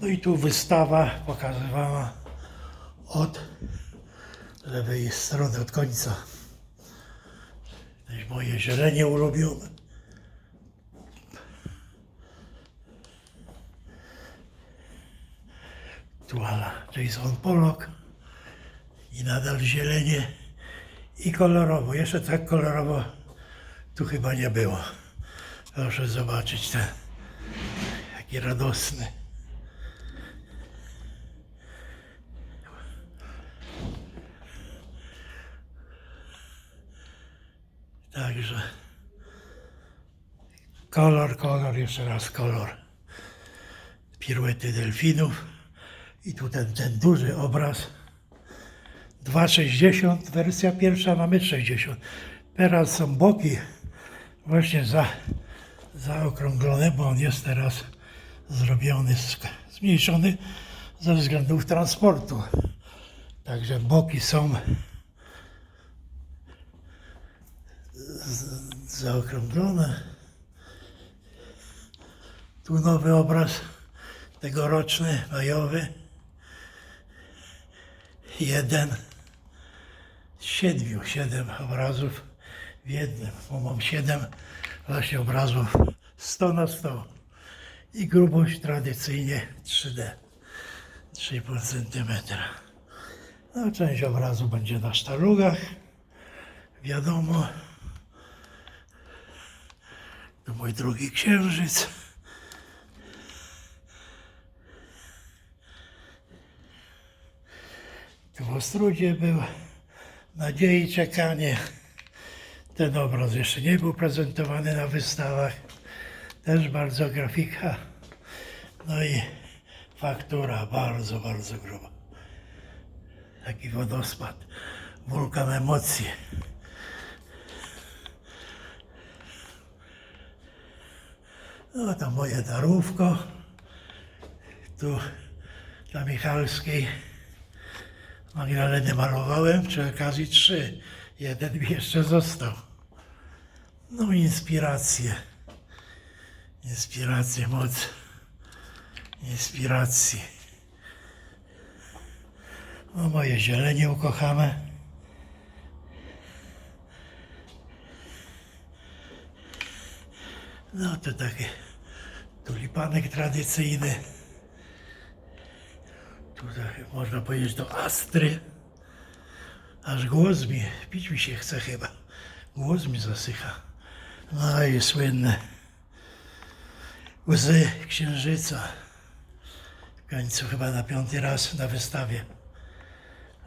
No i tu wystawa pokazywała od lewej strony, od końca. Też moje zielenie ulubione. Tu ala Jason Pollock i nadal zielenie i kolorowo. Jeszcze tak kolorowo tu chyba nie było. Proszę zobaczyć ten, jaki radosny. Także kolor, kolor, jeszcze raz kolor. Piruety delfinów. I tu ten, ten duży obraz. 2,60, wersja pierwsza na 1,60 m. Teraz są boki właśnie za, zaokrąglone, bo on jest teraz zrobiony, zmniejszony ze względów transportu. Także boki są z- zaokrąglone. Tu nowy obraz tegoroczny, majowy. Jeden z siedmiu, siedem obrazów w jednym, bo mam siedem właśnie obrazów 100 na 100 i grubość tradycyjnie 3D, 3,5 cm. No, część obrazu będzie na sztalugach, wiadomo. To mój drugi księżyc. Tu w Ostrudzie był nadziei czekanie. Ten obraz jeszcze nie był prezentowany na wystawach. Też bardzo grafika. No i faktura bardzo, bardzo gruba. Taki wodospad, wulkan emocji. No to moje darówko. Tu dla Michalskiej Magdaleny malowałem, przy okazji trzy. Jeden mi jeszcze został. No inspiracje. Inspiracje, moc. Inspiracji. No moje zielenie ukochane. No to taki tulipanek tradycyjny. Tutaj można powiedzieć do Astry. Aż głos mi, pić mi się chce chyba. Głos mi zasycha. No i słynne łzy księżyca. W końcu chyba na piąty raz na wystawie.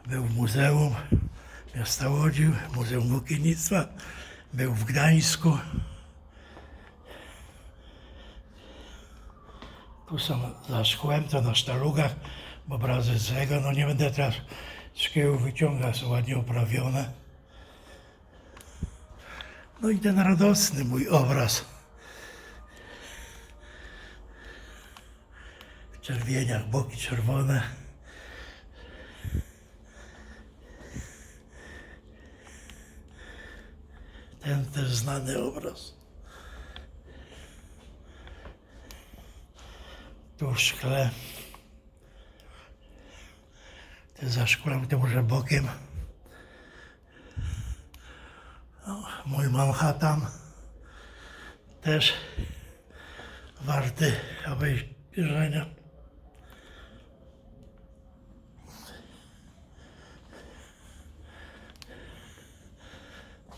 Był w Muzeum Miasta Łodzi, Muzeum Włókiennictwa. Był w Gdańsku. Tu są za szkłem, to na sztalugach, obrazy z no nie będę teraz szkieł wyciągał, są ładnie uprawione. No i ten radosny mój obraz. W czerwieniach, boki czerwone. Ten też znany obraz. Tu w szkle. Ty za szkłem, to może bokiem. No, mój Manhattan też warty obejrzenia.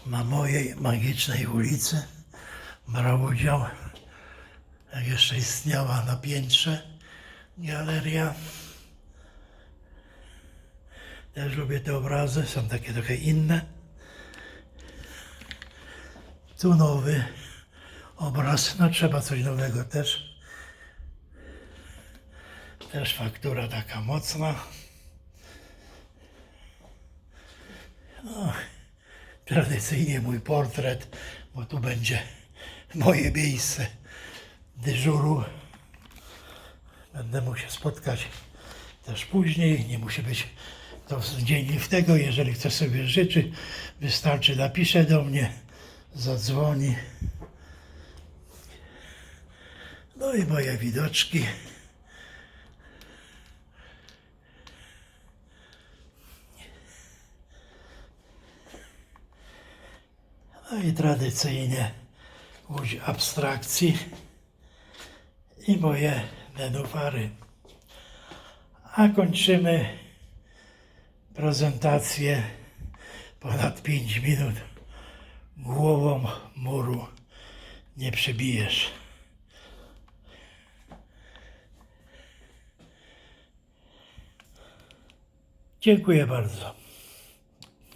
Na mojej magicznej ulicy brał udział, jak jeszcze istniała na piętrze, galeria. Też lubię te obrazy, są takie trochę inne. Tu nowy obraz, no trzeba coś nowego też. Też faktura taka mocna. No, tradycyjnie mój portret, bo tu będzie moje miejsce dyżuru. Będę mógł się spotkać też później, nie musi być to w dzień tego, jeżeli ktoś sobie życzy, wystarczy napisze do mnie, zadzwoni. No i moje widoczki. No i tradycyjnie łódź abstrakcji i moje nenufary. A kończymy prezentację ponad 5 minut. Głową muru nie przebijesz. Dziękuję bardzo.